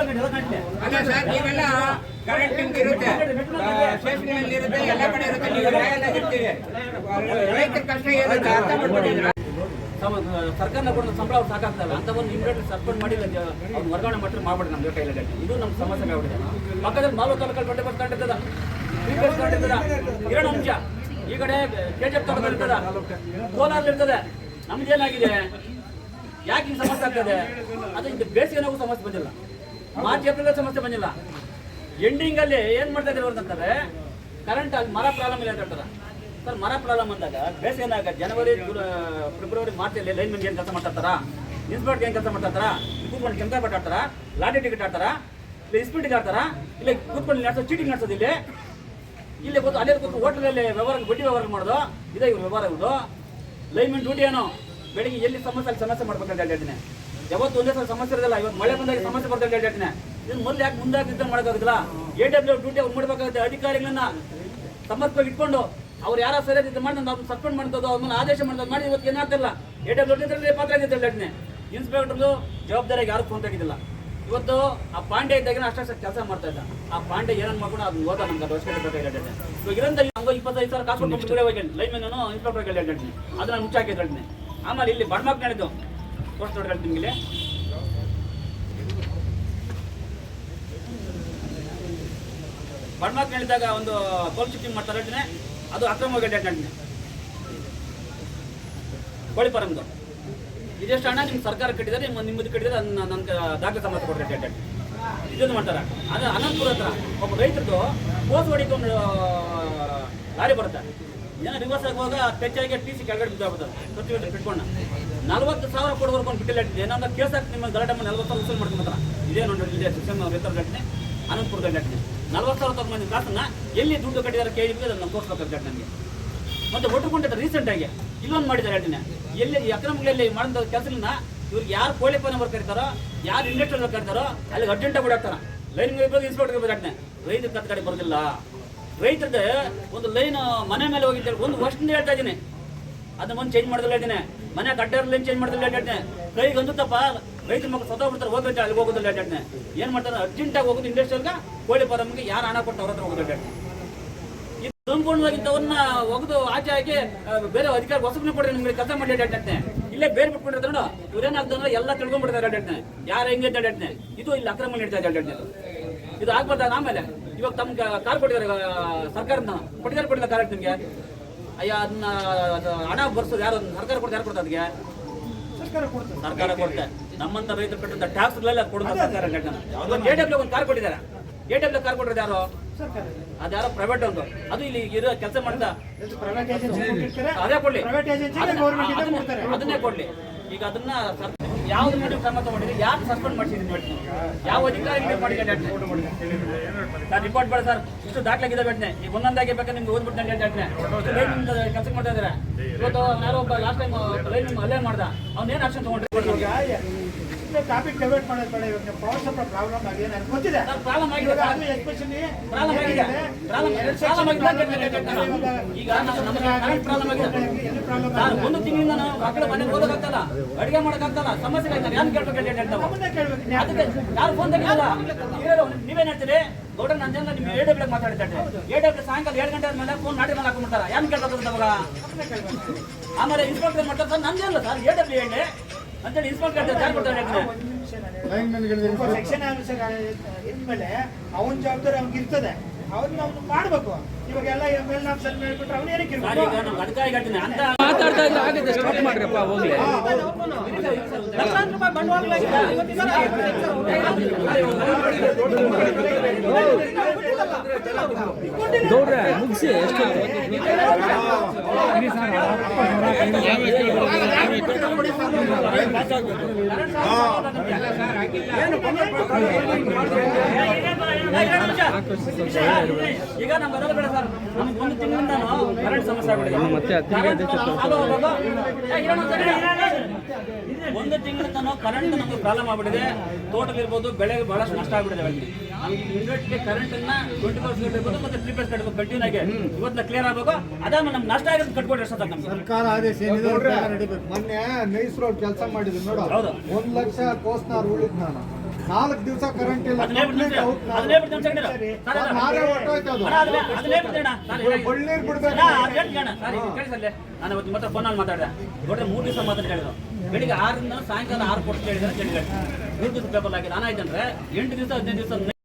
ಅಲ್ಲ ಸರ್, ನೀವೆಲ್ಲ ಕರೆಂಟ್ ನಿಮ್ಗೆ ಇರುತ್ತೆ. ಸ್ಟೇಷನ್ಗಳಲ್ಲಿ ಇರುತ್ತೆ, ಎಲ್ಲ ಕಡೆ ಇರುತ್ತೆ, ನೀವು ನ್ಯಾಯಾಲಯ ಇರ್ತೀವಿ ರೈತರ ಕಷ್ಟ ಏನಿದೆ ಅರ್ಥ ಮಾಡ್ಕೊಂಡಿದ್ರೆ ಸರ್ಕಾರನ ಕೊಡೋ ಸಂಬಳ ಅವ್ರು ಸಾಕಾಗ್ತಾ ಇಲ್ಲ. ಅಂತ ಒಂದು ಇಮಿಡಿಯೇಟ್ ಸಸ್ಪೆಂಡ್ ಮಾಡಿ ಅವ್ರು ವರ್ಗಾವಣೆ ಮಾಡ್ತಾರೆ ಮಾಡ್ಬೇಡಿ ನಮ್ಮ ಕೈಲಗಟ್ಟಿ ಇದು ನಮ್ಮ ಸಮಸ್ಯೆ ಆಗ್ಬಿಟ್ಟಿದೆ. ಪಕ್ಕದಲ್ಲಿ ಮಾಲು ತಾಲೂಕಲ್ಲಿ ಬಂಡೆ ಬಸ್ ಕಂಡಿದ್ದದ ಬಸ್ ಕಂಡಿದ್ದದ ಎರಡು ಅಂಶ. ಈ ಕಡೆ ಕೆ ಜಿ ಎಫ್ ತಾಲೂಕಲ್ಲಿರ್ತದ ಕೋಲಾರಲ್ಲಿರ್ತದೆ ನಮ್ದೇನಾಗಿದೆ ಯಾಕೆ ಈ ಸಮಸ್ಯೆ ಆಗ್ತದೆ? ಅದು ಇದು ಬೇಸಿಗೆ ನೋವು ಸಮಸ್ಯೆ ಬಂದಿಲ್ಲ. ಮಾರ್ಚ್ ಸಮಸ್ಯೆ ಬಂದಿಲ್ಲ. ಎಂಡಿಂಗ್ ಅಲ್ಲಿ ಏನ್ ಮಾಡ್ತಾ ಇದ್ರು ಅಂತಂದ್ರೆ ಕರೆಂಟ್ ಅಲ್ಲಿ ಮರ ಪ್ರಾಬ್ಲಮ್ ಇಲ್ಲ ಅಂತ ಹೇಳ್ತಾರೆ. ಸರ್, ಮರ ಪ್ರಾಬ್ಲಮ್ ಅಂದಾಗ ಬೇಸಿಗೆನಾಗ ಜನವರಿ ಫೆಬ್ರವರಿ ಮಾರ್ಚ್ ಅಲ್ಲಿ ಲೈನ್ ಏನ್ ಕೆಲಸ ಮಾಡ್ತಾರ ಇನ್ಸ್ಪೆಕ್ಟ್ ಏನ್ ಕೆಲಸ ಮಾಡ್ತಾರ ಕೂತ್ಕೊಂಡು ಕೆಂಕ ಬಟ್ ಆಡ್ತಾರ ಲಾಟಿ ಟಿಕೆಟ್ ಆಡ್ತಾರ? ಇಲ್ಲ ಇಸ್ಪೀಟಿಗೆ ಆಡ್ತಾರ? ಇಲ್ಲ ಕೂತ್ಕೊಂಡು ನಡೆಸೋ ಚೀಟಿಂಗ್ ನಡೆಸೋದು ಇಲ್ಲಿ? ಇಲ್ಲಿ ಗೊತ್ತು ಅಲ್ಲೇ ಕೂತು ಹೋಟೆಲಲ್ಲಿ ವ್ಯವಹಾರ, ಬಡ್ಡಿ ವ್ಯವಹಾರ ಮಾಡೋದು? ಇದೇ ಇವ್ರು ವ್ಯವಹಾರ ಇವ್ರು ಲೈನ್ಮೆನ್ ಡ್ಯೂಟಿ ಏನೋ? ಬೆಳಿಗ್ಗೆ ಎಲ್ಲಿ ಸಮಸ್ಯೆ, ಅಲ್ಲಿ ಸಮಸ್ಯೆ ಮಾಡ್ಬೇಕಂತ ಹೇಳ್ತೀನಿ ಯಾವತ್ತು ಒಂದೇ ಸಲ ಸಮಸ್ಯೆ ಇರೋದಿಲ್ಲ. ಇವತ್ತು ಮಳೆ ಬಂದಾಗ ಸಮಸ್ಯೆ ಬರ್ತದೆ ಅಂತ ಹೇಳ್ತೀನಿ. ಇದು ಮೊದಲು ಯಾಕೆ ಮುಂದೆ ಯುದ್ಧ ಮಾಡೋಕ್ಕಾಗಲ್ಲ? ಎ ಡಬ್ಲ್ಯೂ ಡ್ಯೂಟಿ ಅವ್ರು ಮಾಡಬೇಕಾಗುತ್ತೆ. ಅಧಿಕಾರಿಗಳನ್ನ ಸಮರ್ಪಕ ಇಟ್ಕೊಂಡು ಅವ್ರು ಯಾರ ಸರಿಯಾದ ಇದು ಮಾಡಿ ನಾವು ಸಸ್ಪೆಂಡ್ ಮಾಡ್ತದೋ ಅವ್ರನ್ನ ಆದೇಶ ಮಾಡ್ತದ್ದು ಮಾಡಿ ಇವತ್ತು ಏನಾಗ್ತಿಲ್ಲ ಎ ಡಬ್ಲ್ಯೂ ಪಾತ್ರ ಆಗಿದ್ದ ಹೇಳ್ತೀನಿ. ಇನ್ಸ್ಪೆಕ್ಟರ್ದು ಜವಾಬ್ದಾರಿಗೆ ಯಾರು ಫೋನ್ ತೆಗಿದಿಲ್ಲ. ಇವತ್ತು ಆ ಪಾಂಡೆ ಇದ್ದಾಗ ಅಷ್ಟೇ ಕೆಲಸ ಮಾಡ್ತಾ ಇದ್ದ. ಆ ಪಾಂಡೆ ಏನನ್ ಮಾಡ್ಕೊಂಡು ಅದನ್ನ ಓದ ನಮ್ಗೆ ಇವಾಗ ಇಪ್ಪತ್ತೈದು ಸಾವಿರ ಕಾಸು ಕೊಟ್ಟು ಲೈನ್ ಮ್ಯಾನ್ ಇನ್ಸ್ಪೆಕ್ಟರ್ ಹೇಳ್ತೀನಿ. ಅದನ್ನ ಮುಚ್ಚಾಕಿ ಹೇಳ್ತೀನಿ. ಆಮೇಲೆ ಇಲ್ಲಿ ಬಡ್ಮಾಕ್ ನಡೆದು ತೋರಿಸ್ ನೋಡ್ಕೊಳ್ತೀನಿ ಹೇಳ್ತೀನಿ ನಿಮಗೆ ಬಡ್ಮಾಕ್ ಹೇಳಿದಾಗ ಒಂದು ಕೋಲ್ ಶಿಫ್ಟಿಂಗ್ ಮಾಡ್ತಾರೆ ಹೇಳ್ತೀನಿ ಅದು ಅಕ್ರಮವಾಗಿ ಹೇಳ್ತೀನಿ ಕೋಳಿ ಫಾರಮ್ದು ಇದೆಷ್ಟು ಹಣ ನಿಮ್ಮ ಸರ್ಕಾರ ಕಟ್ಟಿದ್ದಾರೆ, ನಿಮ್ಮ ನಿಮ್ಮದು ಕಟ್ಟಿದರೆ ಅದನ್ನ ನನ್ನ ದಾಖಲೆ ಸಮಸ್ಯೆ ಕೊಡ್ತಾರೆ ಡೇಟ್ ಇದನ್ನು ಮಾಡ್ತಾರೆ. ಅದು ಅನಂತಪುರ ಹತ್ರ ಒಬ್ಬ ರೈತರದ್ದು ಪೋಸ್ ಹೊಡಿಕೊಂಡು ಲಾರಿ ಬರುತ್ತೆ. ಏನೋ ರಿವರ್ಸ್ ಆಗುವಾಗ ಹೋಗ ಟೆಚ್ಚಾಗಿ ಟಿ ಸಿ ಕೆಳಗಡೆ ಬಿದ್ದಾಗ್ಬಿಡ್ತಾರೆ ಪ್ರತಿ ವರ್ಷ ಬಿಟ್ಕೊಂಡು ನಲ್ವತ್ತು ಸಾವಿರ ಕೊಡೋರ್ಗೆ ಒಂದು ಬಿಟ್ಟಿಲ್ಲ ಏನಂದ್ರೆ ಕೇಸ್ ಹಾಕಿ ನಿಮ್ಮ ಗಲಾಟೆ ಮಾಡಿ ನಲ್ವತ್ತು ಸಾವಿರ ವಸೂಲು ಮಾಡ್ಕೊಂಡ್ರ ಇದೇ ನೋಡಿ ಇಲ್ಲಿ ಶಿಕ್ಷಣ ರೈತರ ಘಟನೆ, ಅನಂತಪುರದ ಘಟನೆ. ನಲ್ವತ್ತು ಸಾವಿರ ತಗೊಂಡು ಕಾಸನ್ನ ಎಲ್ಲಿ ದುಡ್ಡು ಕಟ್ಟಿದ್ದಾರೆ ಕೆ ಜಿ ಅದನ್ನು ತೋರಿಸ್ಬೇಕಾಗುತ್ತೆ ನನಗೆ ಮತ್ತೆ ಒಟ್ಟುಕೊಂಡಿದ್ದ ರೀಸೆಂಟಾಗಿ ಇಲ್ಲೊಂದು ಮಾಡಿದ್ದಾರೆ ಘಟನೆ ಎಲ್ಲಿ ಅಕ್ರಮಗಳಲ್ಲಿ ಮಾಡಿದ ಕೆಲಸಗಳನ್ನ ಇವ್ರಿಗೆ ಯಾರು ಕೋಳಿ ಪಾನ ಕರೀತಾರೋ ಯಾರು ಇಂಡಸ್ಟ್ರಿಯಲ್ ಕರೀತಾರೋ ಅಲ್ಲಿ ಅರ್ಜೆಂಟಾಗಿ ಬಿಡಾಕ್ತಾರ ಲೈನ್ ಇನ್ಸ್ಪೆಕ್ಟರ್ ಘಟನೆ. ರೈತರ ಕತ್ ಕಡೆ ಬರೋದಿಲ್ಲ. ರೈತರದ ಒಂದು ಲೈನ್ ಮನೆ ಮೇಲೆ ಹೋಗಿದ್ದಾರೆ ಒಂದು ವರ್ಷದಿಂದ ಹೇಳ್ತಾ ಇದ್ದೀನಿ. ಅದನ್ನ ಒಂದು ಚೇಂಜ್ ಮಾಡಿದ್ರೆ ಹೇಳ್ತೀನಿ. ಮನೆ ಲೈನ್ ಚೇಂಜ್ ಮಾಡಿದ್ರೆ ಹೇಳ್ತೀನಿ ಕೈಗೆ ಅಂದುತ್ತಪ್ಪ ರೈತರ ಮಕ್ಕಳು ಸ್ವತಃ ಬಿಡ್ತಾರೆ ಹೋಗ್ಬೇಕು ಅಲ್ಲಿ ಹೋಗೋದಿಲ್ಲ ಹೇಳ್ತೀನಿ ಏನ್ ಮಾಡ್ತಾರೆ? ಅರ್ಜೆಂಟಾಗಿ ಹೋಗೋದು ಇಂಡಸ್ಟ್ರಿಯಲ್ಗೆ ಕೋಳಿ ಫಾರಮ್ಗೆ ಯಾರು ಹಣ ಕೊಟ್ಟು ಅವ್ರ ಹತ್ರ ಹೋಗೋದು ಹೇಳ್ತೀನಿ ಇದು ಸಂಪೂರ್ಣವಾಗಿದ್ದವನ್ನ ಒಗೆದು ಆಚೆ ಹಾಕಿ ಬೇರೆ ಅಧಿಕಾರ ಹೊಸಬ್ನ ಕೊಡ್ರಿ ನಿಮ್ಗೆ ಕೆಲಸ ಮಾಡಿ ಹೇಳ್ತೇನೆ ಇಲ್ಲೇ ಬೇರೆ ಬಿಟ್ಬಿಟ್ಟಿರ್ತಾರೆ ನೋಡು ಇವ್ರೇನಾಗ್ತಂದ್ರೆ ಎಲ್ಲ ತಿಳ್ಕೊಂಡ್ಬಿಡ್ತಾರೆ ಹೇಳ್ತೇನೆ ಯಾರು ಹೆಂಗೆ ಹೇಳ್ತೇನೆ ಇದು ಇಲ್ಲಿ ಅಕ್ರಮ ನಡೀತಾ ಹೇಳ್ತೇನೆ ಇದು ಆಗ್ಬಾರ್ದು ಆಮೇಲೆ. ಇವಾಗ ತಮ್ಗೆ ಕಾರ್ ಕೊಟ್ಟಿದ್ದಾರೆ ಸರ್ಕಾರನ. ಕೊಟ್ಟಿದ್ದಾರೆ ಕೊಟ್ಟಿಲ್ಲ ಕಾರ್ ನಿಮ್ಗೆ? ಅಯ್ಯ ಅದನ್ನ ಅದು ಹಣ ಬರ್ಸೋದು ಯಾರು? ಸರ್ಕಾರ ಕೊಡ್ತಾರೆ ಯಾರು ಕೊಡ್ತಾರೆ ಅದಕ್ಕೆ? ಸರ್ಕಾರ ಕೊಡುತ್ತೆ ನಮ್ಮಂತ ರೈತರು ಕಟ್ಟಂತ ಟ್ಯಾಕ್ಸ್ ಅದು ಕೊಡ್ತಾರೆ ಸರ್ಕಾರ ಎ ಡಬ್ಲ್ಯೂ ಒಂದು ಕಾರ್ ಕೊಟ್ಟಿದ್ದಾರೆ. ಎ ಡಬ್ಲ್ಯೂ ಕಾರ್ ಕೊಟ್ಟಿರೋದು ಯಾರು? ಅದ್ಯಾರೋ ಪ್ರೈವೇಟ್ ಒಂದು. ಅದು ಇಲ್ಲಿ ಇರೋ ಕೆಲಸ ಮಾಡ್ತಾ. ಅದೇ ಕೊಡ್ಲಿ. ಅದನ್ನ- ಕೊಡ್ಲಿ. ಈಗ ಅದನ್ನ ಯಾವ್ದು ಮಾಡಿ ಕ್ರಮ ತಗೊಂಡಿರಿ ಯಾರು ಸಸ್ಪೆಂಡ್ ಮಾಡಿಸಿದ್ರಿ ನೋಡಿ ಯಾವ ಸರ್ ರಿಪೋರ್ಟ್ ಬೇಡ ಸರ್. ಇಷ್ಟು ದಾಖಲಾಗಿದೆ ಬೇಡ್ನೆ ಈಗ ಒಂದೊಂದಾಗಿ ಬೇಕಾದ್ರೆ ನಿಮ್ಗೆ ಓದ್ಬಿಟ್ಟು ನಾನು ಹೇಳ್ತೇನೆ ಕೆಲಸ ಮಾಡ್ತಾ ಇದ್ದಾರೆ? ಇವತ್ತು ನಾನು ಒಬ್ಬ ಲಾಸ್ಟ್ ಟೈಮ್ ಲೈನ್ ಅಲ್ಲೇ ಮಾಡ್ದ. ಅವ್ನೇನು ಆಕ್ಷನ್ ತಗೊಂಡ್ರಿ? ಟಾಪಿಕ್ ಡೈವರ್ಟ್ ಮಾಡೋದು ಬೇಡ. ಇವಾಗ ನಿಮ್ಮ ಪವರ್ ಸಪ್ಲೈ ಪ್ರಾಬ್ಲಮ್ ಆಗಿದೆ ನನಗೆ ಗೊತ್ತಿದೆ? ಸರ್ ಪ್ರಾಬ್ಲಮ್ ಆಗಿದೆ ಇವಾಗ ಸರ್. ಅದು ಎಸ್ಪೆಷಲಿ ಪ್ರಾಬ್ಲಮ್ ಆಗಿದೆ. ಪ್ರಾಬ್ಲಮ್ ಪ್ರಾಬ್ಲಮ್ ಅಂತ ಹೇಳ್ತಾರೆ. ಈಗ ಪ್ರಾಬ್ಲಮ್ ಆಗಿದೆ. ಒಂದು ತಿಂಗಳಿಂದ ನಾವು ಮನೆಗೆ ಅಡಿಗೆ ಮಾಡಕ್ಕಾಗ್ತಲ್ಲ. ಸಮಸ್ಯೆ ಯಾರು ಕೇಳ್ಬೇಕು ನಾವು. ಅದಕ್ಕೆ ಯಾರು ಫೋನ್ ನೀವೇನು ನೀವೇನ್ ಹೇಳ್ತೀರಿ? ಗೌಡ ನಾನು ನಿಮ್ ನಿಮ್ಗೆ ಡಬ್ಲ್ಯೂ ಮಾತಾಡ್ತಾರೆ ಎ ಡಬ್ಲ್ಯೂ ಸಾಯಂಕಾಲ ಏಳು ಗಂಟೆ ಆದ್ಮೇಲೆ ಫೋನ್ ನಾಟಿ ಮೇಲೆ ಹಾಕೊಂಡ್ಬಿಡ್ತಾರ. ಯಾರು ಕೇಳ್ಬೇಕು ಅವಾಗ ಆಮೇಲೆ ಇನ್ಸ್ಪೆಕ್ಟರ್ ಮಾಡ್ತಾರೆ ಸರ್ ನಂದೇ ಅಲ್ಲ ಸರ್. ಎ ಡಬ್ಲ್ಯೂ ಹೇಳಿ. ಅಂತೇಳಿ ಇನ್ಸ್ಪೆಕ್ಟರ್ ಯಾರು ಕೊಡ್ತಾರೆ ಸೆಕ್ಷನ್ ಇದ್ಮೇಲೆ ಅವನ ಜವಾಬ್ದಾರಿ ಅವ್ನಿಗೆ ಇರ್ತದೆ. ಅವ್ನ ಅವ್ನು ಮಾಡ್ಬೇಕು. ಇವಾಗ ಎಲ್ಲ ಮೇಲ್ ಆಫೀಸರ್ ಹೇಳ್ಬಿಟ್ರೆ ಅವ್ನು ಏನಕ್ಕೆ ಅಂತ ಮಾತಾಡ್ತಾ ಇದ್ರೆ ಆಗುತ್ತೆ. ಸ್ಟಾಪ್ ಮಾಡ್ರಪ್ಪ ಹೋಗ್ಲಿ. ಗೌಡ್ರೆ ಮುಗಿಸಿ ಎಷ್ಟು ಈಗ ನಮ್ಗೆ ಬೇಡ ಸರ್ ನಮ್ಗೆ ಒಂದು ತಿಂಗಳಿಂದ ಕರೆಂಟ್ ಸಮಸ್ಯೆ ಮತ್ತೆ ಒಂದ್ ಸರಿ. ಒಂದು ತಿಂಗಳಿಂದ ಕರೆಂಟ್ ನಮ್ಗೆ ಪ್ರಾಬ್ಲಮ್ ಆಗ್ಬಿಟ್ಟಿದೆ ತೋಟದಲ್ಲಿ ಇರ್ಬೋದು ಬೆಳೆಗೆ ಬಹಳಷ್ಟು ನಷ್ಟ ಆಗ್ಬಿಟ್ಟಿದೆ ಅಲ್ಲಿ ನಮ್ಗೆ ಕರೆಂಟ್ ಅನ್ನ ಟ್ವೆಂಟಿ ಫೋರ್ ಇರ್ಬೋದು ಮತ್ತೆ ತ್ರೀ ಪೇಸ್ ಕಟ್ಟಬೇಕು ಕಂಟಿನ್ಯೂ ಆಗಿ ಇವತ್ತು ಕ್ಲಿಯರ್ ಆಗಬೇಕು ಅದಾಮ ನಮ್ಗೆ ನಷ್ಟ ಆಗಿರೋದು ಕಟ್ಕೊಡ್ರಿ ಅಷ್ಟೊತ್ತ ನಮ್ಗೆ ಸರ್ಕಾರ ಆದೇಶ ಮೊನ್ನೆ ನೈಸ್ ರೋಡ್ ಕೆಲಸ ಮಾಡಿದ್ರು ನೋಡು ಹೌದು. ಒಂದ್ ಲಕ್ಷ ಕೋಸ್ನಾರ್ ಉಳಿದ್ ನಾನು ನಾಲ್ಕು ದಿವಸ ಕರೆಂಟ್ ಇಲ್ಲ. ನಾರೇ ಅದು. ನಾನು ಬಿಡ್ಬೇಕು. ನಿಮ್ಮ ಹತ್ರ ಫೋನಲ್ಲಿ ಮಾತಾಡಿದೆ. ಮೂರು ದಿವಸ ಮಾತ್ರ ಹೇಳಿದ್ರು ಬೆಳಿಗ್ಗೆ ಆರರಿಂದ ಸಾಯಂಕಾಲ ಆರು ಕೊಟ್ಟು ಕೇಳಿದ್ರೆ ಕೇಳಿ ಮೂರು ದಿವಸ ಪೇಪರ್ ಹಾಕಿ ನಾನು ಆಯ್ತಂದ್ರೆ ಎಂಟು ದಿವಸ ಹದಿನೈದು ದಿವಸ